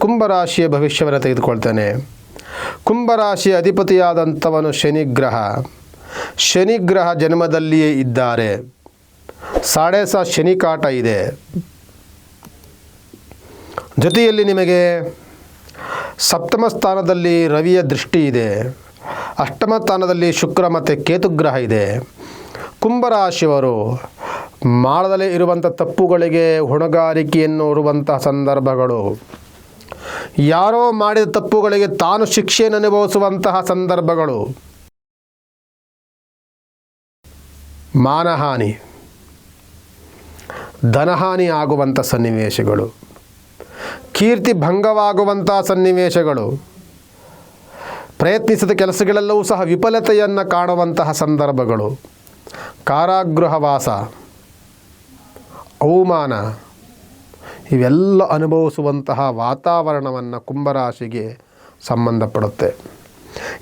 ಕುಂಭರಾಶಿಯ ಭವಿಷ್ಯವನ್ನು ತೆಗೆದುಕೊಳ್ತೇನೆ. ಕುಂಭರಾಶಿಯ ಅಧಿಪತಿಯಾದಂಥವನು ಶನಿಗ್ರಹ. ಶನಿಗ್ರಹ ಜನ್ಮದಲ್ಲಿಯೇ ಇದ್ದಾರೆ. ಸಾಡೆ ಸಹ ಶನಿ ಕಾಟ ಇದೆ. ಜೊತೆಯಲ್ಲಿ ನಿಮಗೆ ಸಪ್ತಮ ಸ್ಥಾನದಲ್ಲಿ ರವಿಯ ದೃಷ್ಟಿ ಇದೆ. ಅಷ್ಟಮ ಸ್ಥಾನದಲ್ಲಿ ಶುಕ್ರ ಮತ್ತು ಕೇತುಗ್ರಹ ಇದೆ. ಕುಂಭರಾಶಿಯವರು ಮಾಡದಲ್ಲೇ ಇರುವಂಥ ತಪ್ಪುಗಳಿಗೆ ಹೊಣೆಗಾರಿಕೆಯನ್ನು ಇರುವಂತಹ ಸಂದರ್ಭಗಳು. ಯಾರೋ ಮಾಡಿದ ತಪ್ಪುಗಳಿಗೆ ತಾನು ಶಿಕ್ಷೆಯನ್ನು ಅನುಭವಿಸುವಂತಹ ಸಂದರ್ಭಗಳು. ಮಾನಹಾನಿ. ಧನಹಾನಿ ಆಗುವಂಥ ಸನ್ನಿವೇಶಗಳು. ಕೀರ್ತಿ ಭಂಗವಾಗುವಂಥ ಸನ್ನಿವೇಶಗಳು. ಪ್ರಯತ್ನಿಸಿದ ಕೆಲಸಗಳೆಲ್ಲವೂ ಸಹ ವಿಫಲತೆಯನ್ನು ಕಾಣುವಂತಹ ಸಂದರ್ಭಗಳು. ಕಾರಾಗೃಹವಾಸ. ಅವಮಾನ. ಇವೆಲ್ಲ ಅನುಭವಿಸುವಂತಹ ವಾತಾವರಣವನ್ನು ಕುಂಭರಾಶಿಗೆ ಸಂಬಂಧಪಡುತ್ತೆ.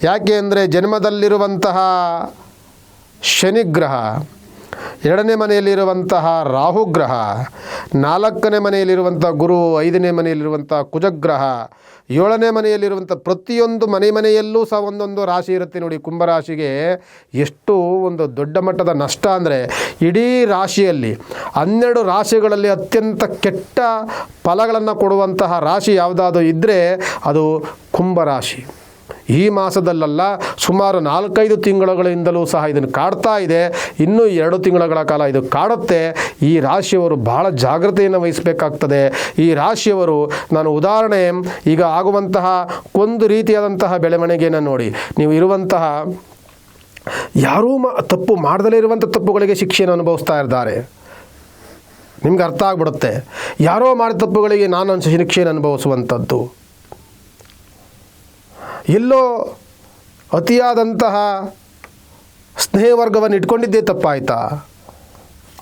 ಯಾಕೆ ಅಂದರೆ ಜನ್ಮದಲ್ಲಿರುವಂತಹ ಶನಿಗ್ರಹ ಎರಡನೇ ಮನೆಯಲ್ಲಿರುವಂತಹ ರಾಹುಗ್ರಹ, ನಾಲ್ಕನೇ ಮನೆಯಲ್ಲಿರುವಂಥ ಗುರು, ಐದನೇ ಮನೆಯಲ್ಲಿರುವಂಥ ಕುಜಗ್ರಹ, ಏಳನೇ ಮನೆಯಲ್ಲಿರುವಂಥ ಪ್ರತಿಯೊಂದು ಮನೆ ಮನೆಯಲ್ಲೂ ಸಹ ಒಂದೊಂದು ರಾಶಿ ಇರುತ್ತೆ ನೋಡಿ ಕುಂಭರಾಶಿಗೆ. ಎಷ್ಟು ಒಂದು ದೊಡ್ಡ ಮಟ್ಟದ ನಷ್ಟ ಅಂದರೆ ಇಡೀ ರಾಶಿಯಲ್ಲಿ, ಹನ್ನೆರಡು ರಾಶಿಗಳಲ್ಲಿ ಅತ್ಯಂತ ಕೆಟ್ಟ ಫಲಗಳನ್ನು ಕೊಡುವಂತಹ ರಾಶಿ ಯಾವುದಾದ್ರೂ ಇದ್ದರೆ ಅದು ಕುಂಭರಾಶಿ. ಈ ಮಾಸದಲ್ಲೆಲ್ಲ ಸುಮಾರು ನಾಲ್ಕೈದು ತಿಂಗಳುಗಳಿಂದಲೂ ಸಹ ಇದನ್ನು ಕಾಡ್ತಾ ಇದೆ. ಇನ್ನೂ ಎರಡು ತಿಂಗಳುಗಳ ಕಾಲ ಇದು ಕಾಡುತ್ತೆ. ಈ ರಾಶಿಯವರು ಬಹಳ ಜಾಗ್ರತೆಯನ್ನು ವಹಿಸಬೇಕಾಗ್ತದೆ. ಈ ರಾಶಿಯವರು ನಾನು ಉದಾಹರಣೆ, ಈಗ ಆಗುವಂತಹ ಒಂದು ರೀತಿಯಾದಂತಹ ಬೆಳವಣಿಗೆಯನ್ನು ನೋಡಿ. ನೀವು ಇರುವಂತಹ ಯಾರೂ ಮ, ತಪ್ಪು ಮಾಡದಲೇ ಇರುವಂಥ ತಪ್ಪುಗಳಿಗೆ ಶಿಕ್ಷೆಯನ್ನು ಅನುಭವಿಸ್ತಾ ಇದ್ದಾರೆ. ನಿಮ್ಗೆ ಅರ್ಥ ಆಗ್ಬಿಡುತ್ತೆ. ಯಾರೋ ಮಾಡಿದ ತಪ್ಪುಗಳಿಗೆ ನಾನು ಶಿಕ್ಷೆಯನ್ನು ಅನುಭವಿಸುವಂಥದ್ದು. ಎಲ್ಲೋ ಅತಿಯಾದಂತಹ ಸ್ನೇಹವರ್ಗವನ್ನು ಇಟ್ಕೊಂಡಿದ್ದೇ ತಪ್ಪಾಯ್ತಾ?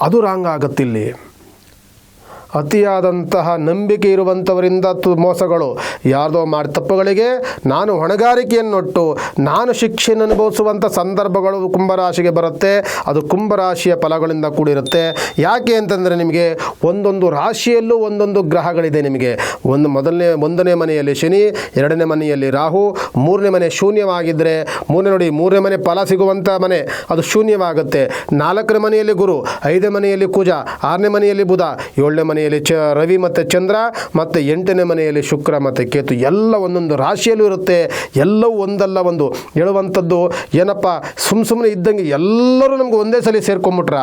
ಅದು ರಾಂಗ್ ಆಗುತ್ತಿಲ್ಲಿ. ಅತಿಯಾದಂತಹ ನಂಬಿಕೆ ಇರುವಂಥವರಿಂದ ಮೋಸಗಳು. ಯಾರದೋ ಮಾಡಿ ತಪ್ಪುಗಳಿಗೆ ನಾನು ಹೊಣೆಗಾರಿಕೆಯನ್ನೊಟ್ಟು, ನಾನು ಶಿಕ್ಷೆಯನ್ನು ಅನುಭವಿಸುವಂಥ ಸಂದರ್ಭಗಳು ಕುಂಭರಾಶಿಗೆ ಬರುತ್ತೆ. ಅದು ಕುಂಭರಾಶಿಯ ಫಲಗಳಿಂದ ಕೂಡಿರುತ್ತೆ. ಯಾಕೆ ಅಂತಂದರೆ ನಿಮಗೆ ಒಂದೊಂದು ರಾಶಿಯಲ್ಲೂ ಒಂದೊಂದು ಗ್ರಹಗಳಿದೆ ನಿಮಗೆ. ಒಂದು ಮೊದಲನೇ, ಒಂದನೇ ಮನೆಯಲ್ಲಿ ಶನಿ, ಎರಡನೇ ಮನೆಯಲ್ಲಿ ರಾಹು, ಮೂರನೇ ಮನೆ ಶೂನ್ಯವಾಗಿದ್ದರೆ ಮೂರನೇ ನೋಡಿ ಮೂರನೇ ಮನೆ ಫಲ ಸಿಗುವಂಥ ಮನೆ, ಅದು ಶೂನ್ಯವಾಗುತ್ತೆ. ನಾಲ್ಕನೇ ಮನೆಯಲ್ಲಿ ಗುರು, ಐದನೇ ಮನೆಯಲ್ಲಿ ಕುಜ, ಆರನೇ ಮನೆಯಲ್ಲಿ ಬುಧ, ಏಳನೇ ಮನೆಯಲ್ಲಿ ಚ ರವಿ ಮತ್ತು ಚಂದ್ರ ಮತ್ತು ಎಂಟನೇ ಮನೆಯಲ್ಲಿ ಶುಕ್ರ ಮತ್ತು ಕೇತು. ಎಲ್ಲ ಒಂದೊಂದು ರಾಶಿಯಲ್ಲೂ ಇರುತ್ತೆ. ಎಲ್ಲವೂ ಒಂದಲ್ಲ ಒಂದು. ಹೇಳುವಂಥದ್ದು ಏನಪ್ಪ? ಸುಮ್ಮ ಸುಮ್ಮನೆ ಇದ್ದಂಗೆ ಎಲ್ಲರೂ ನಮ್ಗೆ ಒಂದೇ ಸಲ ಸೇರ್ಕೊಂಬಿಟ್ರ.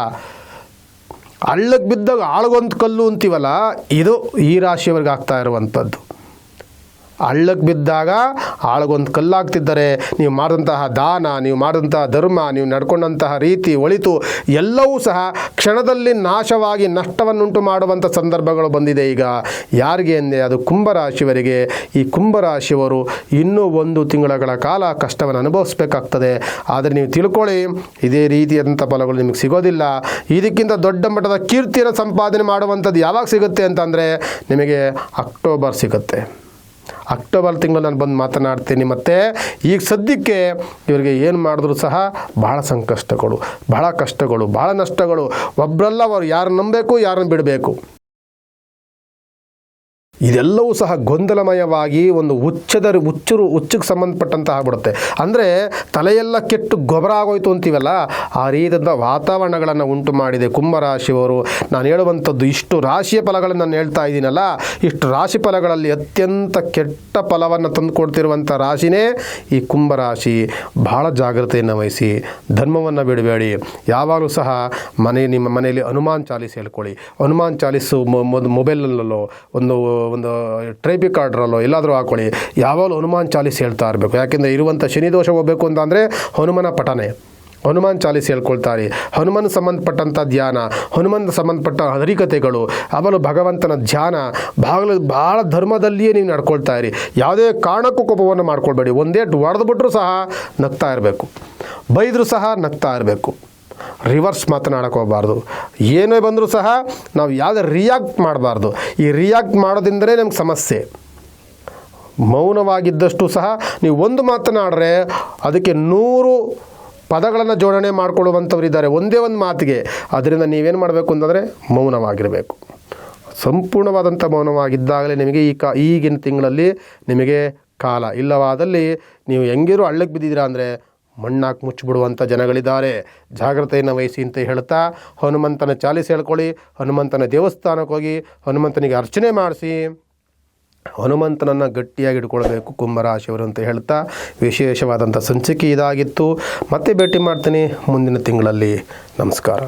ಹಳ್ಳಕ್ಕೆ ಬಿದ್ದಾಗ ಆಳ್ಗೊಂದು ಕಲ್ಲು ಅಂತೀವಲ್ಲ, ಇದು ಈ ರಾಶಿಯವರೆಗೆ ಆಗ್ತಾ ಇರುವಂಥದ್ದು. ಹಳ್ಳಕ್ಕೆ ಬಿದ್ದಾಗ ಆಳಗೊಂದು ಕಲ್ಲಾಗ್ತಿದ್ದಾರೆ, ನೀವು ಮಾಡಿದಂತಹ ದಾನ, ನೀವು ಮಾಡಿದಂತಹ ಧರ್ಮ, ನೀವು ನಡ್ಕೊಂಡಂತಹ ರೀತಿ ಒಳಿತು, ಎಲ್ಲವೂ ಸಹ ಕ್ಷಣದಲ್ಲಿ ನಾಶವಾಗಿ ನಷ್ಟವನ್ನುಂಟು ಮಾಡುವಂಥ ಸಂದರ್ಭಗಳು ಬಂದಿದೆ ಈಗ. ಯಾರಿಗೆ ಅಂದರೆ ಅದು ಕುಂಭರಾಶಿಯವರಿಗೆ. ಈ ಕುಂಭರಾಶಿಯವರು ಇನ್ನೂ ಒಂದು ತಿಂಗಳ ಕಾಲ ಕಷ್ಟವನ್ನು ಅನುಭವಿಸಬೇಕಾಗ್ತದೆ. ಆದರೆ ನೀವು ತಿಳ್ಕೊಳ್ಳಿ, ಇದೇ ರೀತಿಯಾದಂಥ ಫಲಗಳು ನಿಮಗೆ ಸಿಗೋದಿಲ್ಲ. ಇದಕ್ಕಿಂತ ದೊಡ್ಡ ಮಟ್ಟದ ಕೀರ್ತಿಯನ್ನು ಸಂಪಾದನೆ ಮಾಡುವಂಥದ್ದು ಯಾವಾಗ ಸಿಗುತ್ತೆ ಅಂತಂದರೆ ನಿಮಗೆ ಅಕ್ಟೋಬರ್ ಸಿಗುತ್ತೆ. ಅಕ್ಟೋಬರ್ ತಿಂಗಳು ನಾನು ಬಂದು ಮಾತನಾಡ್ತೀನಿ. ಮತ್ತು ಈಗ ಸದ್ಯಕ್ಕೆ ಇವರಿಗೆ ಏನು ಮಾಡಿದ್ರು ಸಹ ಭಾಳ ಸಂಕಷ್ಟಗಳು ಭಾಳ ಕಷ್ಟಗಳು ಭಾಳ ನಷ್ಟಗಳು. ಒಬ್ಬರಲ್ಲ ಅವರು ಯಾರನ್ನು ನಂಬಬೇಕು, ಯಾರನ್ನು ಬಿಡಬೇಕು? ಇದೆಲ್ಲವೂ ಸಹ ಗೊಂದಲಮಯವಾಗಿ ಒಂದು ಹುಚ್ಚದ ಹುಚ್ಚರು ಹುಚ್ಚಕ್ಕೆ ಸಂಬಂಧಪಟ್ಟಂತ ಆಗ್ಬಿಡುತ್ತೆ. ಅಂದರೆ ತಲೆಯೆಲ್ಲ ಕೆಟ್ಟು ಗೊಬ್ಬರ ಆಗೋಯ್ತು ಅಂತೀವಲ್ಲ, ಆ ರೀತಿಯಾದ ವಾತಾವರಣಗಳನ್ನು ಉಂಟು ಮಾಡಿದೆ ಕುಂಭರಾಶಿಯವರು. ನಾನು ಹೇಳುವಂಥದ್ದು ಇಷ್ಟು ರಾಶಿಯ ಫಲಗಳನ್ನು ನಾನು ಹೇಳ್ತಾ ಇದ್ದೀನಲ್ಲ, ಇಷ್ಟು ರಾಶಿ ಫಲಗಳಲ್ಲಿ ಅತ್ಯಂತ ಕೆಟ್ಟ ಫಲವನ್ನು ತಂದುಕೊಡ್ತಿರುವಂಥ ರಾಶಿನೇ ಈ ಕುಂಭರಾಶಿ. ಬಹಳ ಜಾಗ್ರತೆಯನ್ನು ವಹಿಸಿ, ಧರ್ಮವನ್ನು ಬಿಡಬೇಡಿ. ಯಾವಾಗಲೂ ಸಹ ಮನೆ ನಿಮ್ಮ ಮನೆಯಲ್ಲಿ ಹನುಮಾನ್ ಚಾಲೀಸ್ ಹೇಳ್ಕೊಳ್ಳಿ. ಹನುಮಾನ್ ಚಾಲೀಸು ಮೊಬೈಲಲ್ಲೋ ಒಂದು ಒಂದು ಟ್ರೈಪಿಕ್ ಆರ್ಡ್ರಲ್ಲೋ ಎಲ್ಲಾದರೂ ಹಾಕೊಳ್ಳಿ. ಯಾವಾಗಲೂ ಹನುಮಾನ್ ಚಾಲೀಸ್ ಹೇಳ್ತಾ ಇರಬೇಕು. ಯಾಕೆಂದರೆ ಇರುವಂಥ ಶನಿದೋಷ ಹೋಗಬೇಕು ಅಂತ ಅಂದರೆ ಹನುಮನ ಪಠನೆ. ಹನುಮಾನ್ ಚಾಲೀಸ್ ಹೇಳ್ಕೊಳ್ತಾರೆ ಹನುಮನ್ ಸಂಬಂಧಪಟ್ಟಂಥ ಧ್ಯಾನ, ಹನುಮನ್ ಸಂಬಂಧಪಟ್ಟ ಹರಿಕತೆಗಳು ಅವಳು ಭಗವಂತನ ಧ್ಯಾನ ಭಾಳ ಭಾಳ ಧರ್ಮದಲ್ಲಿಯೇ ನೀವು ನಡ್ಕೊಳ್ತಾ ಇರಿ. ಯಾವುದೇ ಕಾರಣಕ್ಕೂ ಕೋಪವನ್ನು ಮಾಡ್ಕೊಳ್ಬೇಡಿ. ಒಂದೇಟು ಹೊಡೆದ್ಬಿಟ್ರೂ ಸಹ ನಗ್ತಾ ಇರಬೇಕು. ಬೈದರೂ ಸಹ ನಗ್ತಾ ಇರಬೇಕು. ರಿವರ್ಸ್ ಮಾತನಾಡಕ್ಕೆ ಹೋಗಬಾರ್ದು. ಏನೇ ಬಂದರೂ ಸಹ ನಾವು ಯಾವುದೇ ರಿಯಾಕ್ಟ್ ಮಾಡಬಾರ್ದು. ಈ ರಿಯಾಕ್ಟ್ ಮಾಡೋದಿಂದಲೇ ನಮ್ಗೆ ಸಮಸ್ಯೆ. ಮೌನವಾಗಿದ್ದಷ್ಟು ಸಹ ನೀವು ಒಂದು ಮಾತನಾಡ್ರೆ ಅದಕ್ಕೆ ನೂರು ಪದಗಳನ್ನು ಜೋಡಣೆ ಮಾಡಿಕೊಳ್ಳುವಂಥವರಿದ್ದಾರೆ ಒಂದೇ ಒಂದು ಮಾತಿಗೆ. ಅದರಿಂದ ನೀವೇನು ಮಾಡಬೇಕು ಅಂತಂದರೆ ಮೌನವಾಗಿರಬೇಕು. ಸಂಪೂರ್ಣವಾದಂಥ ಮೌನವಾಗಿದ್ದಾಗಲೇ ನಿಮಗೆ ಈ ಕಾ ಈಗಿನ ತಿಂಗಳಲ್ಲಿ ನಿಮಗೆ ಕಾಲ. ಇಲ್ಲವಾದಲ್ಲಿ ನೀವು ಹೆಂಗಿರೋ ಹಳ್ಳಕ್ಕೆ ಬಿದ್ದಿದ್ದೀರಾ ಅಂದರೆ ಮಣ್ಣಾಕಿ ಮುಚ್ಚಿಬಿಡುವಂಥ ಜನಗಳಿದ್ದಾರೆ. ಜಾಗ್ರತೆಯನ್ನು ವಹಿಸಿ ಅಂತ ಹೇಳ್ತಾ ಹನುಮಂತನ ಚಾಲಿಸಿ ಹೇಳ್ಕೊಳ್ಳಿ. ಹನುಮಂತನ ದೇವಸ್ಥಾನಕ್ಕೆ ಹೋಗಿ ಹನುಮಂತನಿಗೆ ಅರ್ಚನೆ ಮಾಡಿಸಿ ಹನುಮಂತನನ್ನು ಗಟ್ಟಿಯಾಗಿ ಇಟ್ಕೊಳ್ಬೇಕು ಕುಂಭರಾಶಿಯವರು ಅಂತ ಹೇಳ್ತಾ ವಿಶೇಷವಾದಂಥ ಸಂಚಿಕೆ ಇದಾಗಿತ್ತು. ಮತ್ತೆ ಭೇಟಿ ಮಾಡ್ತೀನಿ ಮುಂದಿನ ತಿಂಗಳಲ್ಲಿ. ನಮಸ್ಕಾರ.